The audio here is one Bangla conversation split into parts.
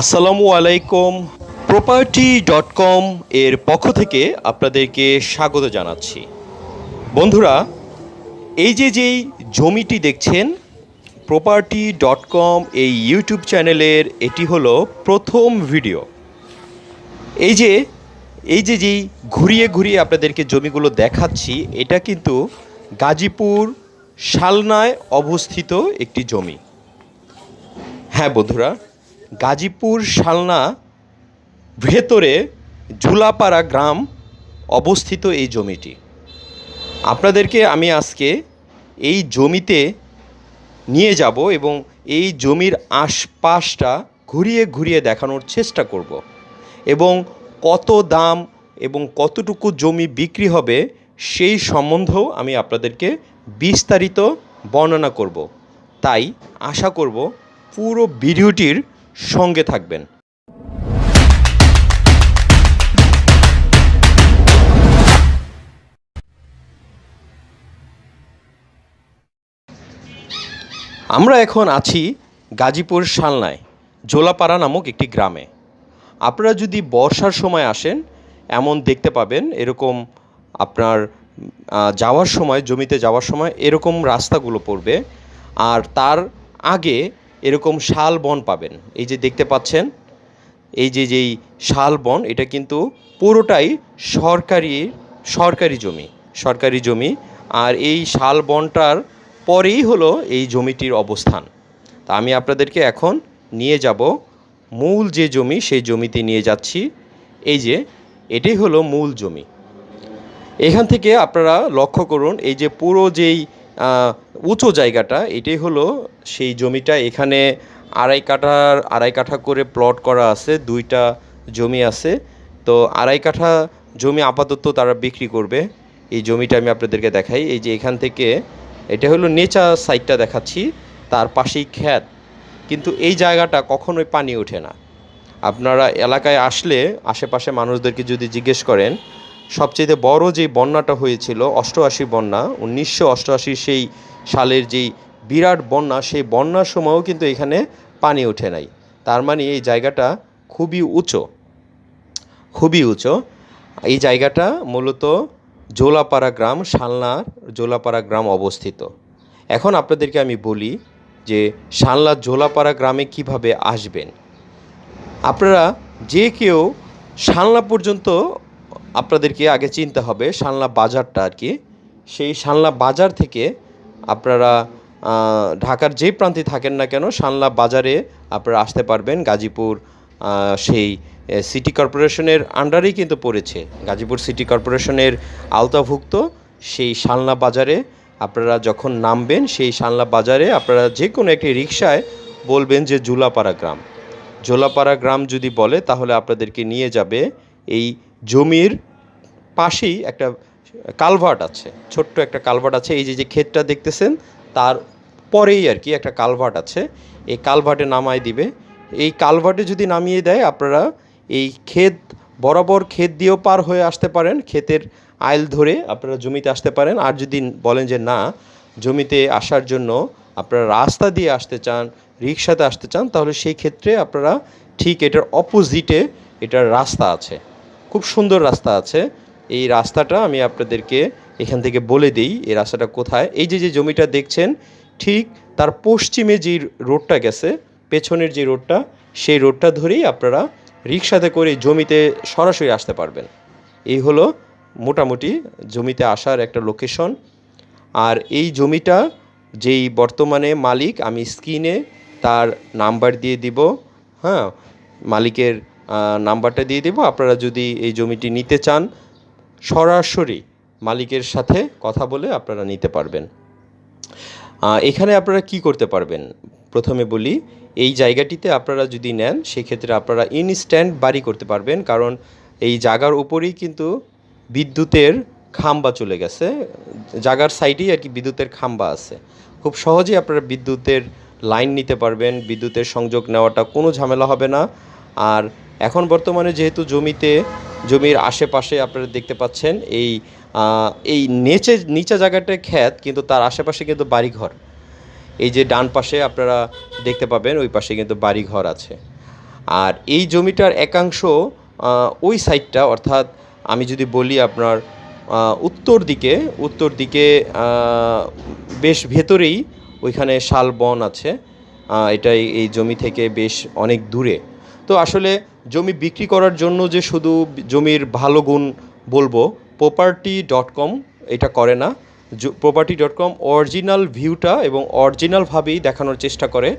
আসসালামু আলাইকুম। প্রপার্টি ডট কম এর পক্ষ থেকে আপনাদেরকে স্বাগত জানাচ্ছি। বন্ধুরা, এই যে যেই জমিটি দেখছেন প্রপার্টি ডট কম এই ইউটিউব চ্যানেলের এটি হলো প্রথম ভিডিও এই যে এই যে যেই ঘুরিয়ে ঘুরিয়ে আপনাদেরকে জমিগুলো দেখাচ্ছি, এটা কিন্তু গাজীপুর শালনায় অবস্থিত একটি জমি। হ্যাঁ বন্ধুরা, গাজীপুর শালনা ভেতরে ঝুলাপাড়া গ্রাম অবস্থিত এই জমিটি। আপনাদেরকে আমি আজকে এই জমিতে নিয়ে যাব এবং এই জমির আশপাশটা ঘুরিয়ে ঘুরিয়ে দেখানোর চেষ্টা করব এবং কত দাম এবং কতটুকু জমি বিক্রি হবে সেই সম্বন্ধেও আমি আপনাদেরকে বিস্তারিত বর্ণনা করব। তাই আশা করব পুরো ভিডিওটির সঙ্গে থাকবেন। আমরা এখন আছি গাজীপুর শালনায় জোলাপাড়া নামক একটি গ্রামে। আপনারা যদি বর্ষার সময় আসেন, এমন দেখতে পাবেন এরকম আপনার যাওয়ার সময়, জমিতে যাওয়ার সময় এরকম রাস্তাগুলো পড়বে। আর তার আগে এরকম শাল বন পাবেন। এই যে দেখতে পাচ্ছেন, এই যে যেই শাল বন, এটা কিন্তু পুরোটাই সরকারি সরকারি জমি সরকারি জমি। আর এই শাল বনটার পরেই হলো এই জমিটির অবস্থান। তা আমি আপনাদেরকে এখন নিয়ে যাব। মূল যে জমি, সেই জমিতে নিয়ে যাচ্ছি। এই যে, এটাই হলো মূল জমি। এখান থেকে আপনারা লক্ষ্য করুন, এই যে পুরো যেই উঁচু জায়গাটা, এটাই হলো সেই জমিটা। এখানে আড়াই কাঠার আড়াই কাঠা করে প্লট করা আছে, দুইটা জমি আছে। তো আড়াই কাঠা জমি আপাতত তারা বিক্রি করবে। এই জমিটা আমি আপনাদেরকে দেখাই। এই যে এখান থেকে, এটা হলো নেচার সাইডটা দেখাচ্ছি, তার পাশেই খ্যাত কিন্তু এই জায়গাটা কখনোই পানি ওঠে না। আপনারা এলাকায় আসলে, আশেপাশে মানুষদেরকে যদি জিজ্ঞেস করেন সবচেয়ে বড় যে বন্যাটা হয়েছিল, অষ্টআশি বন্যা, উনিশশো অষ্টআশি সেই সালের যেই বিরাট বন্যা, সেই বন্যার সময়ও কিন্তু এখানে পানি ওঠে নাই। তার মানে এই জায়গাটা খুবই উঁচু খুবই উঁচু। এই জায়গাটা মূলত জোলাপাড়া গ্রাম, শালনার জোলাপাড়া গ্রাম অবস্থিত। এখন আপনাদেরকে আমি বলি যে শালনার জোলাপাড়া গ্রামে কীভাবে আসবেন। আপনারা যে কেউ শালনা পর্যন্ত আপনাদেরকে আগে চিনতে হবে শালনা বাজারটা আর কি। সেই শালনা বাজার থেকে আপনারা ঢাকার যে প্রান্তে থাকেন না কেন, শালনা বাজারে আপনারা আসতে পারবেন। গাজীপুর সেই সিটি কর্পোরেশনের আন্ডারেই কিন্তু পড়েছে। গাজীপুর সিটি কর্পোরেশনের আওতাভুক্ত সেই শালনা বাজারে আপনারা যখন নামবেন, সেই শালনা বাজারে আপনারা যে কোনো একটি রিক্সায় বলবেন যে জুলাপাড়া গ্রাম। জোলাপাড়া গ্রাম যদি বলে, তাহলে আপনাদেরকে নিয়ে যাবে এই জমির পাশেই একটা কালভার্ট আছে, ছোট্ট একটা কালভার্ট আছে। এই যে যে ক্ষেতটা দেখতেছেন, তার পরেই আর কি একটা কালভার্ট আছে। এই কালভার্টে নামায় দিবে। এই কালভার্টে যদি নামিয়ে দেয়, আপনারা এই ক্ষেত, বরাবর ক্ষেত দিয়েও পার হয়ে আসতে পারেন। ক্ষেতের আইল ধরে আপনারা জমিতে আসতে পারেন। আর যদি বলেন যে না, জমিতে আসার জন্য আপনারা রাস্তা দিয়ে আসতে চান রিক্সাতে আসতে চান, তাহলে সেই ক্ষেত্রে আপনারা ঠিক এটার অপোজিটে এটার রাস্তা আছে। খুব সুন্দর রাস্তা আছে। এই রাস্তাটা আমি আপনাদেরকে এখান থেকে বলে দিই, এই রাস্তাটা কোথায়? এই যে যে জমিটা দেখছেন, ঠিক তার পশ্চিমে যে রোডটা গেছে, পেছনের যে রোডটা, সেই রোডটা ধরেই আপনারা রিক্সাতে করে জমিতে সরাসরি আসতে পারবেন। এই হলো মোটামুটি জমিতে আসার একটা লোকেশন আর এই জমিটা যেই বর্তমানে মালিক, আমি স্ক্রিনে তার নাম্বার দিয়ে দিব হ্যাঁ? মালিকের নাম্বারটা দিয়ে দেবো। আপনারা যদি এই জমিটি নিতে চান, সরাসরি মালিকের সাথে কথা বলে আপনারা নিতে পারবেন। এখানে আপনারা কি করতে পারবেন? প্রথমে বলি, এই জায়গাটিতে আপনারা যদি নেন, সেক্ষেত্রে আপনারা ইনস্ট্যান্ট বাড়ি করতে পারবেন। কারণ এই জায়গার উপরেই কিন্তু বিদ্যুতের খাম্বা চলে গেছে। জাগার সাইডেই আর কি বিদ্যুতের খাম্বা আছে। খুব সহজেই আপনারা বিদ্যুতের লাইন নিতে পারবেন। বিদ্যুতের সংযোগ নেওয়াটা কোনো ঝামেলা হবে না। আর এখন বর্তমানে যেহেতু জমিতে জমির আশেপাশে আপনারা দেখতে পাচ্ছেন এই এই নিচে নিচে জায়গাটায় ক্ষেত কিন্তু তার আশেপাশে কিন্তু বাড়িঘর। এই যে ডান পাশে আপনারা দেখতে পাবেন ওই পাশে কিন্তু বাড়িঘর আছে। আর এই জমিটার একাংশ ওই সাইডটা অর্থাৎ আমি যদি বলি আপনার উত্তর দিকে উত্তর দিকে বেশ ভেতরেই ওইখানে শাল বন আছে। আহ, এটা এই- এই জমি থেকে বেশ অনেক দূরে। তো আসলে জমি বিক্রি করার জন্য যে শুধু জমির ভালো গুণ বলব প্রপার্টি ডট কম এটা করে না। প্রপার্টি ডট কম অরিজিনাল ভিউটা এবং অরিজিনালভাবেই দেখানোর চেষ্টা করে।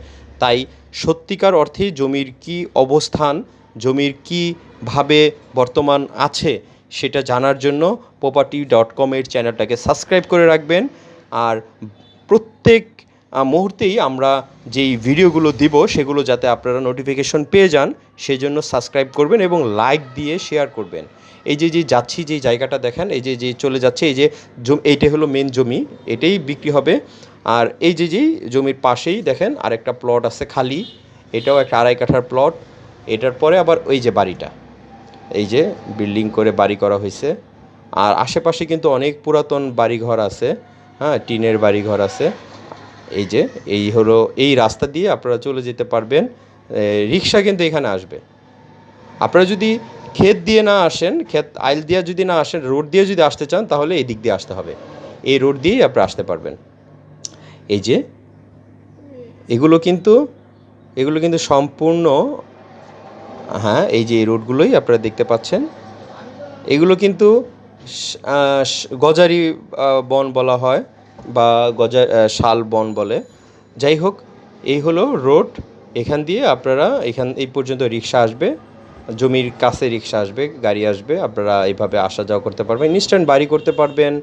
তাই সত্যিকার অর্থেই জমির কি অবস্থান, জমির কীভাবে বর্তমান আছে সেটা জানার জন্য প্রপার্টি ডট কমের চ্যানেলটাকে সাবস্ক্রাইব করে রাখবেন। আর প্রত্যেক মুহূর্তেই আমরা যেই ভিডিওগুলো দিব, সেগুলো যাতে আপনারা নোটিফিকেশন পেয়ে যান, সেই জন্য সাবস্ক্রাইব করবেন এবং লাইক দিয়ে শেয়ার করবেন। এই যে যে যাচ্ছি, যে জায়গাটা দেখেন, এই যে যে চলে যাচ্ছে, এই যে এইটাই এইটা হলো মেন জমি, এটাই বিক্রি হবে। আর এই যে যে জমির পাশেই দেখেন, আরেকটা প্লট আছে খালি, এটাও একটা আড়াই কাঠার প্লট এটার পরে আবার ওই যে বাড়িটা। এই যে বিল্ডিং করে বাড়ি করা হয়েছে। আর আশেপাশে কিন্তু অনেক পুরাতন বাড়িঘর আছে হ্যাঁ টিনের বাড়িঘর আছে। এই যে, এই হলো, এই রাস্তা দিয়ে আপনারা চলে যেতে পারবেন। রিক্সা কিন্তু এখানে আসবে। আপনারা যদি ক্ষেত দিয়ে না আসেন, ক্ষেত আইল দিয়ে যদি না আসেন, রোড দিয়ে যদি আসতে চান, তাহলে এই দিক দিয়ে আসতে হবে। এই রোড দিয়েই আপনারা আসতে পারবেন। এই যে, এগুলো কিন্তু এগুলো কিন্তু সম্পূর্ণ হ্যাঁ এই যে এই রোডগুলোই আপনারা দেখতে পাচ্ছেন। এগুলো কিন্তু গজারি বন বলা হয়। বা গজা শাল, বন বলে। যাই হোক, এই হলো রোড। এখান দিয়ে আপনারা এখান, এই পর্যন্ত রিক্সা আসবে। জমির কাছে রিক্সা আসবে, গাড়ি আসবে। আপনারা এইভাবে আসা যাওয়া করতে পারবেন। ইনস্ট্যান্ট বাড়ি করতে পারবেন।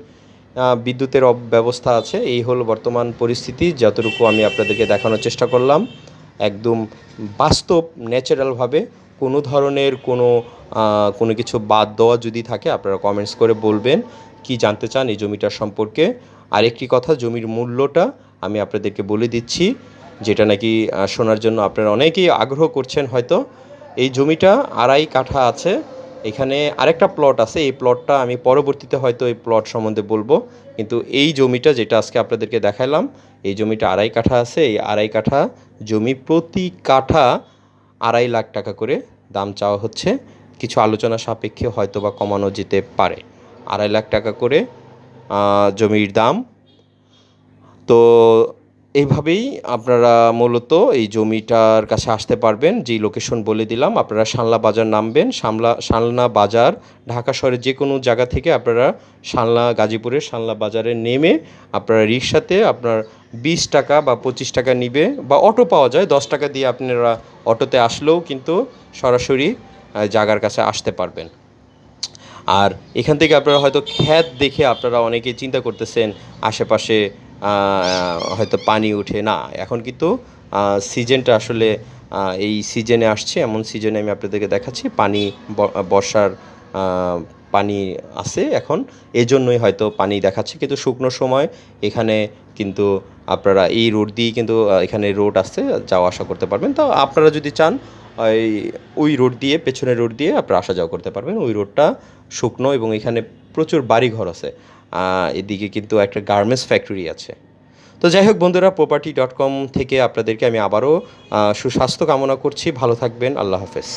বিদ্যুতের ব্যবস্থা আছে। এই হলো বর্তমান পরিস্থিতি। যতটুকু আমি আপনাদেরকে দেখানোর চেষ্টা করলাম, একদম বাস্তব, ন্যাচারালভাবে কোনো ধরনের কোনো কোনো কিছু বাদ দেওয়া যদি থাকে, আপনারা কমেন্টস করে বলবেন, কি জানতে চান এই জমিটার সম্পর্কে। আরেকটি কথা, জমির মূল্যটা আমি আপনাদেরকে বলে দিচ্ছি, যেটা নাকি শোনার জন্য আপনারা অনেকেই আগ্রহ করছেন হয়তো। এই জমিটা আড়াই কাঠা আছে, এখানে আরেকটা প্লট আছে, এই প্লটটা আমি পরবর্তীতে হয়তো এই প্লট সম্বন্ধে বলব। কিন্তু এই জমিটা যেটা আজকে আপনাদেরকে দেখালাম এই জমিটা আড়াই কাঠা আছে, এই আড়াই কাঠা জমি প্রতি কাঠা আড়াই লাখ টাকা করে দাম চাওয়া হচ্ছে। কিছু আলোচনা সাপেক্ষে হয়তো বা কমানো যেতে পারে। আড়াই লাখ টাকা করে জমির দাম। তো এইভাবেই আপনারা মূলত এই জমিটার কাছে আসতে পারবেন, যেই লোকেশন বলে দিলাম। আপনারা শানলা বাজার নামবেন। শামলা শালনা বাজার, ঢাকা শহরের যে কোনো জায়গা থেকে আপনারা শালনা গাজীপুরের শালনা বাজারে নেমে আপনারা রিক্সাতে আপনার বিশ টাকা বা পঁচিশ টাকা নিবে বা অটো পাওয়া যায়। দশ টাকা দিয়ে আপনারা অটোতে আসলেও কিন্তু সরাসরি জায়গার কাছে আসতে পারবেন। আর এখান থেকে আপনারা হয়তো খ্যাত দেখে আপনারা অনেকে চিন্তা করতেছেন, আশেপাশে হয়তো পানি উঠে। না, এখন কিন্তু সিজনটা আসলে এই সিজনে আসছে। এমন সিজনে আমি আপনাদেরকে দেখাচ্ছি, পানি বর্ষার পানি আছে এখন। এই জন্যই হয়তো পানি দেখাচ্ছে। কিন্তু শুকনো সময় এখানে কিন্তু আপনারা এই রোড দিয়েই কিন্তু এখানে রোড আছে, যাওয়া আসা করতে পারবেন। তো আপনারা যদি চান ওই ওই রোড দিয়ে, পেছনের রোড দিয়ে আপনারা আসা যাওয়া করতে পারবেন। ওই রোডটা শুকনো এবং এখানে প্রচুর বাড়িঘর আছে। এদিকে কিন্তু একটা গার্মেন্টস ফ্যাক্টরি আছে। তো যাই হোক বন্ধুরা প্রপার্টি ডট কম থেকে আপনাদেরকে আমি আবারও সুস্বাস্থ্য কামনা করছি। ভালো থাকবেন। আল্লাহ হাফেজ।